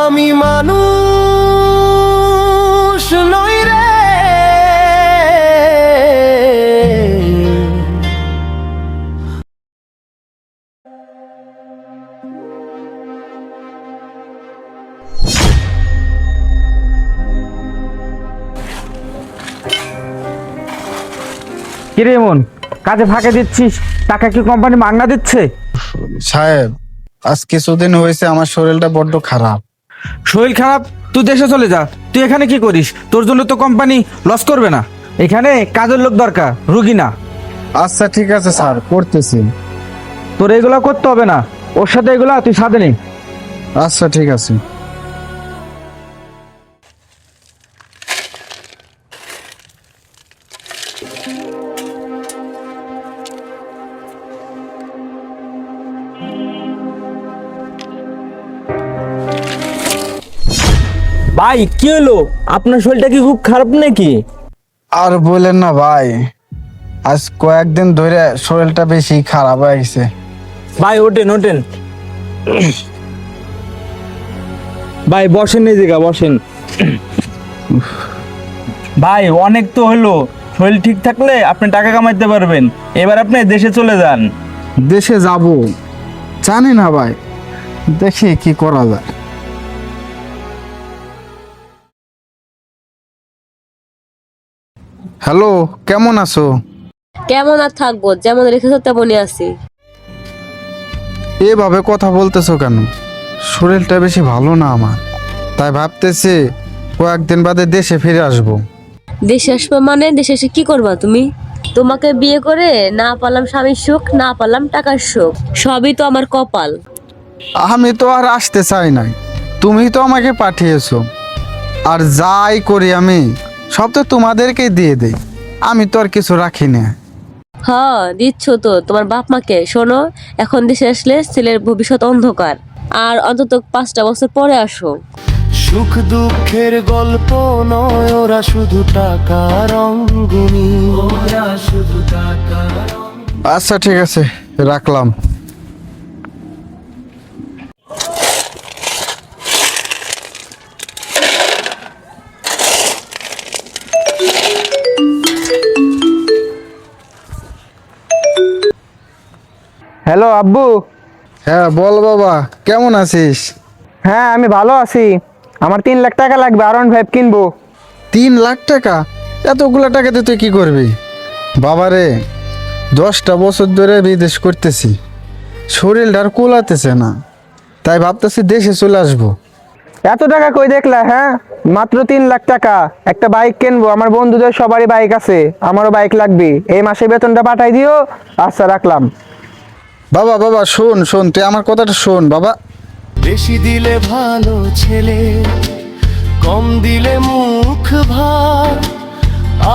আমি মানুষ নই রে। কিরে এমন কাজে ফাঁকে দিচ্ছিস? টাকা কি কোম্পানি মাগনা দিচ্ছে? সাহেব আজ কিছুদিন হয়েছে আমার শরীরটা বড্ড খারাপ। শরীর খারাপ তুই দেশে চলে যা। তুই এখানে কি করিস? তোর জন্য তো কোম্পানি লস করবে না। এখানে কাজের লোক দরকার রুগী না। আচ্ছা ঠিক আছে স্যার করতেছি। তোর এগুলা করতে হবে না। ওর সাথে এগুলা তুই সাথে নে। আচ্ছা ঠিক আছে। ভাই কি হলো? আপনার শরীরটা কি খুব খারাপ নাকি? আর বলেন না ভাই আজ কয়েকদিন ধরে শরীরটা বেশি খারাপ হয়ে গেছে। ভাই ওঠেন ওঠেন। ভাই বসেন এই জায়গা বসেন। ভাই অনেক তো হলো। শরীর ঠিক থাকলে আপনি টাকা কামাইতে পারবেন। এবার আপনি দেশে চলে যান। দেশে যাব। জানি না ভাই দেখি কি করা যায়। হ্যালো কেমন আছো? কেমন আর থাকব? যেমন রেখেছো তেমনই আছি। এভাবে কথা বলতেছো কেন? শরীরটা বেশি ভালো না আমার। তাই ভাবতেছি কয়েকদিন বাদে দেশে ফিরে আসব। দেশে আসবে মানে? দেশে এসে কি করবা তুমি? তোমাকে বিয়ে করে না পালাম স্বামীর সুখ না পালাম টাকার সুখ। সবই তো আমার কপাল। আমি তো আর আসতে চাই নাই। তুমি তো আমাকে পাঠিয়েছো। আর যাই করি আমি সব তো তোমাদেরকেই দিয়ে দেই। আমি তো আর কিছু রাখি না। হ্যাঁ দিচ্ছ তো তোমার বাপ মাকে। শোনো এখন দেশে আসলে ছেলের ভবিষ্যৎ অন্ধকার। আর অন্তত পাঁচটা বছর পরে আসো। সুখ দুঃখের গল্প নয় ওরা শুধু টাকা অঙ্গুনি ওরা শুধু টাকার আচ্ছা ঠিক আছে রাখলাম। হ্যালো আব্বু। হ্যাঁ বল বাবা কেমন আছিস? হ্যাঁ আমি ভালো আছি। আমার তিন লাখ টাকা লাগবে আর ফাইভ কিনবো। তিন লাখ টাকা? এতগুলো টাকাতে তুই কি করবি? বাবারে দশটা বছর ধরে বিদেশ করতেছি। শরীরটা আর কোলাতেছে না। তাই ভাবতেছি দেশে চলে আসব। এত টাকা কই দেখলা হ্যাঁ? মাত্র তিন লাখ টাকা। একটা বাইক কিনবো আমার বন্ধুদের সবারই বাইক আছে আমারও বাইক লাগবে। এই মাসে বেতনটা পাঠাই দিও আচ্ছা রাখলাম। বাবা বাবা শোন শোন তুই আমার কথাটা শোন বাবা। বেশি দিলে ভালো ছেলে কম দিলে মুখ ভার।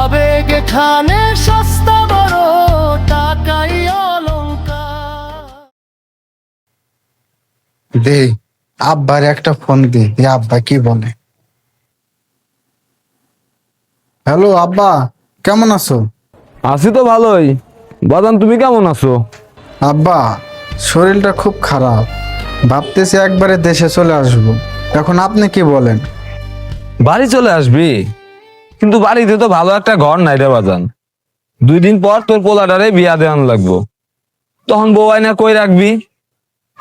আবেগ খানে সস্তা বড় টাকাই অলঙ্কার দে আব্বার একটা ফোন দে আব্বা কি বলে। হ্যালো আব্বা কেমন আছো? আছি তো ভালোই। বাদান তুমি কেমন আছো? আব্বা শরীরটা খুব খারাপ। ভাবতেছি একবারে দেশে চলে আসব। এখন আপনি কি বলেন? বাড়ি চলে আসবি? কিন্তু বাড়িতে তো ভালো একটা ঘর নাই রে বাজান। দুই দিন পর তোর পোলাটারে বিয়া দেওয়ান লাগবো। তখন বউ আয়না কই রাখবি?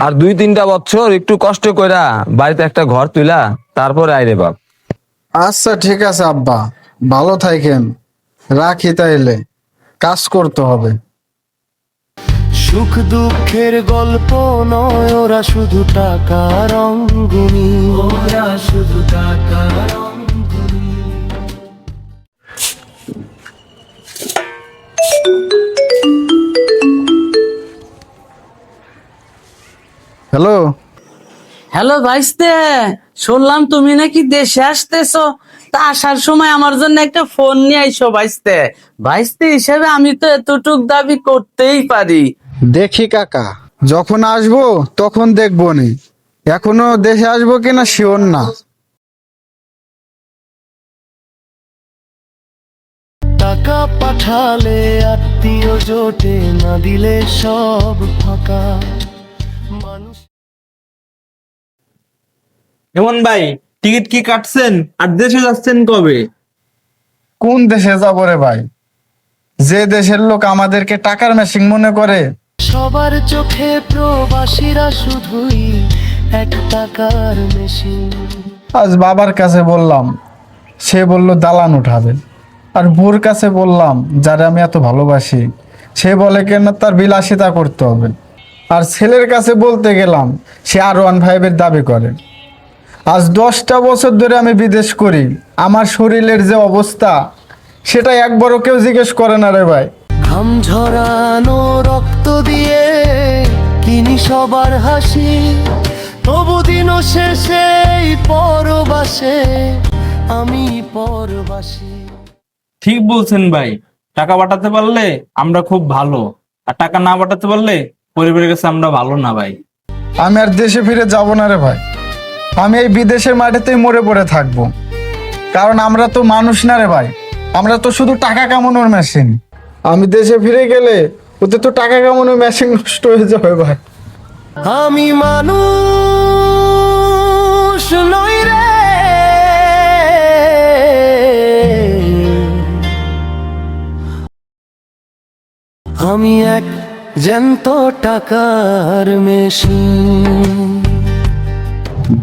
আর দুই তিনটা বছর একটু কষ্ট কইরা বাড়িতে একটা ঘর তুইলা তারপরে আইরে বাপ। আচ্ছা ঠিক আছে আব্বা। ভালো থাকেন। রাখি তাইলে। কাজ করতে হবে। সুখ দুঃখের গল্প নয় ওরা শুধু টাকার অঙ্গুনি ওরা শুধু টাকার অঙ্গুনি হ্যালো? হ্যালো ভাইস্তে শুনলাম তুমি নাকি দেশে আসতেছো। তা আসার সময় আমার জন্য একটা ফোন নিয়ে আইসো ভাইস্তে। ভাইস্তে হিসেবে আমি তো এতটুক দাবি করতেই পারি। দেখি কাকা যখন আসব তখন দেখব নি। এখনও দেশে আসব কিনা শিওর না। টাকা পাঠালে আত্মীয় জোটে না দিলে সব ফাঁকা। মানুষ এমন ভাই টিকিট কি কাটছেন? আর দেশে যাচ্ছেন কবে? কোন দেশে যাব রে ভাই? যে দেশের লোক আমাদেরকে টাকার মেশিন মনে করে সবার চোখে প্রবাসীরা শুধুই এক টাকার মেশিন। আজ বাবার কাছে বললাম, সে বলল, দালান উঠাবেন আর বোর কাছে বললাম, যারা আমি এত ভালোবাসি, সে বলে কেন তার বিলাসিতা করতে হবে? আর ছেলের কাছে বলতে গেলাম, সে আর ওয়ান ফাইভের দাবি করে। আজ দশটা বছর ধরে আমি বিদেশ করি, আমার শরীরের যে অবস্থা সেটা একবারও কেউ জিজ্ঞেস করে না রে ভাই। ঘাম ঝরানো রক্ত দিয়ে কিনি সবার হাসি। তবু দিন শেষে পরবাসে আমি পরবাসী। ঠিক বলছেন ভাই টাকা পাঠাতে পারলে আমরা খুব ভালো আর টাকা না পাঠাতে পারলে পরিবারের কাছে আমরা ভালো না ভাই। আমি আর দেশে ফিরে যাব না রে ভাই। আমি এই বিদেশের মাটিতেই মরে পড়ে থাকব। কারণ আমরা তো মানুষ না রে ভাই। আমরা তো শুধু টাকা কামানোর মেশিন আমি দেশে ফিরে গেলে ওতে তো টাকা কামানোর মেশিন নষ্ট হয়ে যাবে ভাই। আমি মানুষ নই রে। আমি এক জ্যান্ত টাকার মেশিন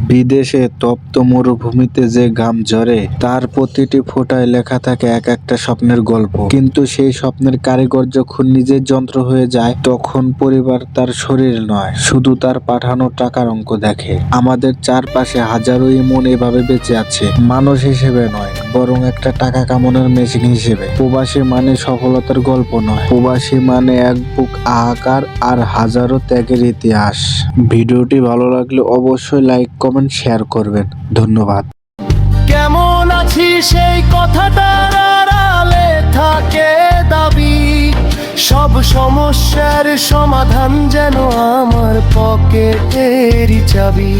বিদেশে তপ্ত মরুভূমিতে যে ঘাম ঝরে, তার প্রতিটি ফোটায় লেখা থাকে এক একটা স্বপ্নের গল্প। কিন্তু সেই স্বপ্নের কারিগর যখন নিজের যন্ত্র হয়ে যায়, তখন পরিবার তার শরীর নয়, শুধু তার পাঠানো টাকার অঙ্ক দেখে। আমাদের চারপাশে হাজারোই মন এভাবে বেঁচে আছে। মানুষ হিসেবে নয় বরং একটা টাকা কামানোর মেশিন হিসেবে। প্রবাসী মানে সফলতার গল্প নয়। প্রবাসী মানে এক বুক আহাকার আর হাজারো ত্যাগের ইতিহাস। ভিডিওটি ভালো লাগলে অবশ্যই লাইক, কমেন্ট, শেয়ার করবেন। ধন্যবাদ। কেমন আছি সেই কথাটার থাকে দাবি। সব সমস্যার সমাধান যেন আমার পকেটেরই চাবি।